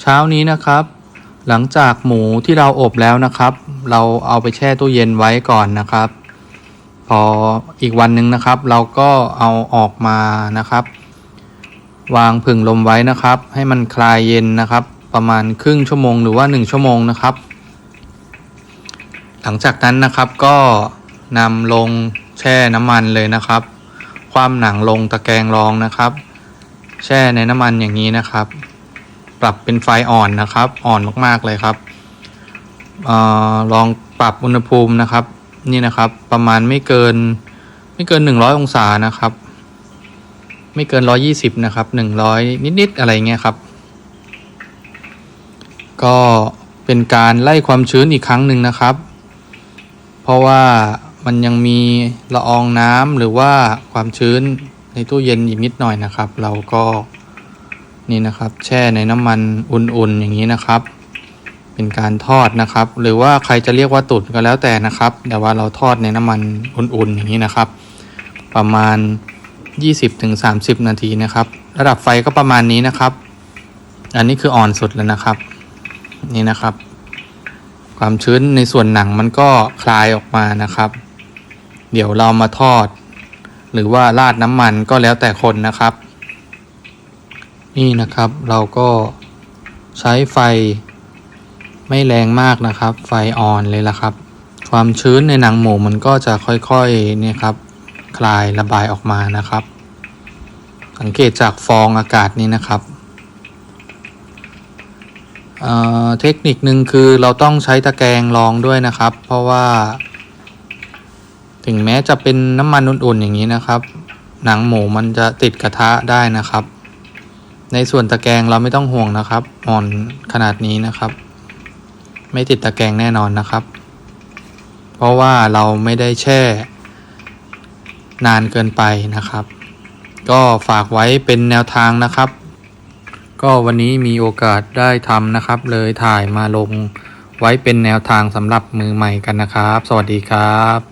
เช้านี้นะครับ หลังจากหมูที่เราอบแล้วนะครับ เราเอาไปแช่ตู้เย็นไว้ก่อนนะครับ พออีกวันหนึ่งนะครับ เราก็เอาออกมานะครับ วางผึ่งลมไว้นะครับ ให้มันคลายเย็นนะครับ ประมาณครึ่งชั่วโมงหรือว่า 1 ชั่วโมงนะครับ หลังจากนั้นนะครับก็นำลงแช่น้ำมันเลยนะครับ ความหนังลงตะแกรงรองนะครับ แช่ในน้ำมันอย่างนี้นะครับ ปรับเป็นไฟอ่อนนะครับ อ่อนมากๆเลยครับออลองปรับอุณหภูมินะครับ นี่นะครับ ประมาณไม่เกิน ไม่เกิน100องศานะครับ ไม่เกิน120นะครับ100นิดๆอะไรเงี้ยครับ ก็เป็นการไล่ความชื้นอีกครั้งหนึ่งนะครับ เพราะว่ามันยังมีละอองน้ำหรือว่าความชื้นในตู้เย็นอีกนิดหน่อยนะครับ เราก็ นี่นะครับ แช่ในน้ำมันอุ่นๆอย่างนี้นะครับ เป็นการทอดนะครับ หรือว่าใครจะเรียกว่าตุ๋นก็แล้วแต่นะครับ แต่ว่าเราทอดในน้ำมันอุ่นๆอย่างนี้นะครับ ประมาณ 20-30 นาทีนะครับ ระดับไฟก็ประมาณนี้นะครับ อันนี้คืออ่อนสุดแล้วนะครับ นี่นะครับ ความชื้นในส่วนหนังมันก็คลายออกมานะครับ เดี๋ยวเรามาทอด หรือว่าราดน้ำมันก็แล้วแต่คนนะครับ นี่นะครับเราก็ใช้ไฟไม่แรงมากนะครับ ไฟอ่อนเลยละครับ ความชื้นในหนังหมูมันก็จะค่อยๆเนี่ยครับ คลายระบายออกมานะครับ สังเกตจากฟองอากาศนี้นะครับเเทคนิคหนึ่งคือเราต้องใช้ตะแกรงรองด้วยนะครับ เพราะว่า ถึงแม้จะเป็นน้ำมันอุ่นๆอย่างนี้นะครับ หนังหมูมันจะติดกระทะได้นะครับ ในส่วนตะแกรงเราไม่ต้องห่วงนะครับอ่อนขนาดนี้นะครับ ไม่ติดตะแกรงแน่นอนนะครับ เพราะว่าเราไม่ได้แช่ นานเกินไปนะครับ ก็ฝากไว้เป็นแนวทางนะครับ ก็วันนี้มีโอกาสได้ทำนะครับ เลยถ่ายมาลงไว้เป็นแนวทางสำหรับมือใหม่กันนะครับ สวัสดีครับ